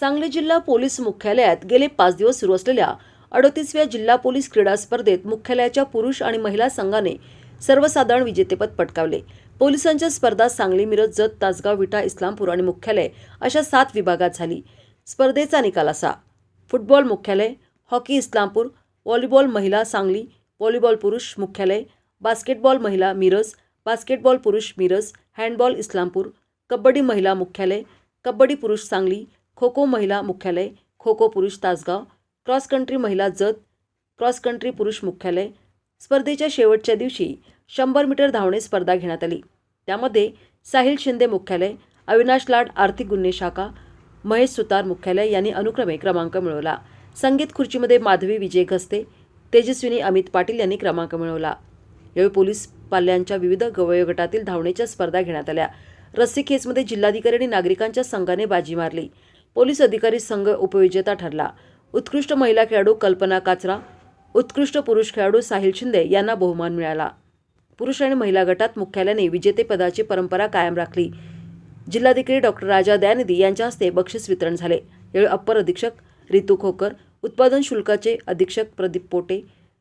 सांगली जिल्हा पोलीस मुख्यालयात गेले पाच दिवस सुरू असलेल्या अडतीसव्या जिल्हा पोलीस क्रीडा स्पर्धेत मुख्यालयाच्या पुरुष आणि महिला संघाने सर्वसाधारण विजेतेपद पटकावले. पोलिसांच्या स्पर्धा सांगली मिरज जत तासगाव विटा इस्लामपूर आणि मुख्यालय अशा सात विभागात झाली. स्पर्धेचा निकाल असा. फुटबॉल मुख्यालय हॉकी इस्लामपूर व्हॉलीबॉल महिला सांगली व्हॉलीबॉल पुरुष मुख्यालय बास्केटबॉल महिला मिरज बास्केटबॉल पुरुष मिरज हँडबॉल इस्लामपूर कबड्डी महिला मुख्यालय कबड्डी पुरुष सांगली खो खो महिला मुख्यालय खो खो पुरुष तासगाव क्रॉस कंट्री महिला जत क्रॉस कंट्री पुरुष मुख्यालय. स्पर्धेच्या शेवटच्या दिवशी शंभर मीटर धावणे स्पर्धा घेण्यात आली. त्यामध्ये साहिल शिंदे मुख्यालय अविनाश लाड आर्थिक गुन्हे शाखा महेश सुतार मुख्यालय यांनी अनुक्रमे क्रमांक मिळवला. संगीत खुर्चीमध्ये माधवी विजय घसते तेजस्विनी अमित पाटील यांनी क्रमांक मिळवला. यावेळी पोलीस पाल्यांच्या विविध वयोगटातील धावण्याच्या स्पर्धा घेण्यात आल्या. रस्सी खेचमध्ये जिल्हाधिकारी आणि नागरिकांच्या संघाने बाजी मारली. पोलीस अधिकारी संघ उपविजेता ठरला. उत्कृष्ट महिला खेळाडू कल्पना काचरा उत्कृष्ट पुरुष खेळाडू साहिल शिंदे यांना बहुमान मिळाला. पुरुष आणि महिला गटात मुख्यालयाने विजेतेपदाची परंपरा कायम राखली. जिल्हाधिकारी डॉक्टर राजा दयानिधी यांच्या हस्ते बक्षीस वितरण झाले. यावेळी अप्पर अधीक्षक रितू खोकर उत्पादन शुल्काचे अधीक्षक प्रदीप पोटे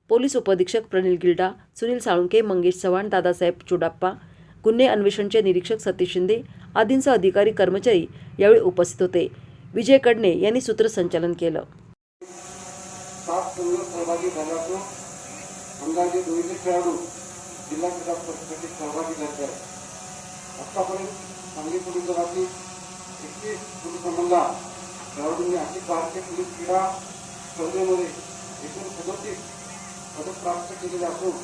पोलीस उपअधीक्षक प्रनिल गिल्डा सुनील साळुंके मंगेश चव्हाण दादासाहेब चुडाप्पा गुन्हे अन्वेषणचे निरीक्षक सतीश शिंदे आदींसह अधिकारी कर्मचारी यावेळी उपस्थित होते. विजय कडणे यांनी सूत्रसंचालन केलं. सात संघ सहभागी झाले असून अंदाजे दोनशे खेळाडू जिल्हा क्रीडा स्पर्धेसाठी सहभागी झाले आहेत. आत्तापर्यंत सांगली पोलीस दलातील एकवीस पोलीस महिला खेळाडूंनी अखिल भारतीय पोलीस क्रीडा स्पर्धेमध्ये एकूण सदतीस पदक प्राप्त केलेले असून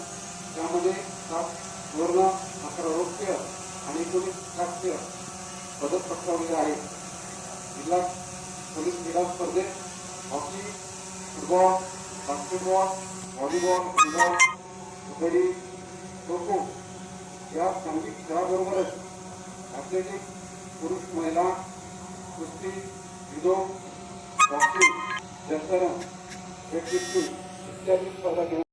त्यामध्ये सात सुवर्ण अकरा रौप्य आणि एकोणीस कांस्य पदक पटकावलेले आहेत. जिल्हा पोलीस क्रीडा स्पर्धेत hockey, football, basketball, volleyball, football, kabaddi, kho kho या सांघिक खेळाबरोबरच ॲथलेटिक पुरुष, महिला, कुस्ती जुदो बॉक्सिंग जलतरण वेटलिफ्टिंग इत्यादी स्पर्धा घेण्यात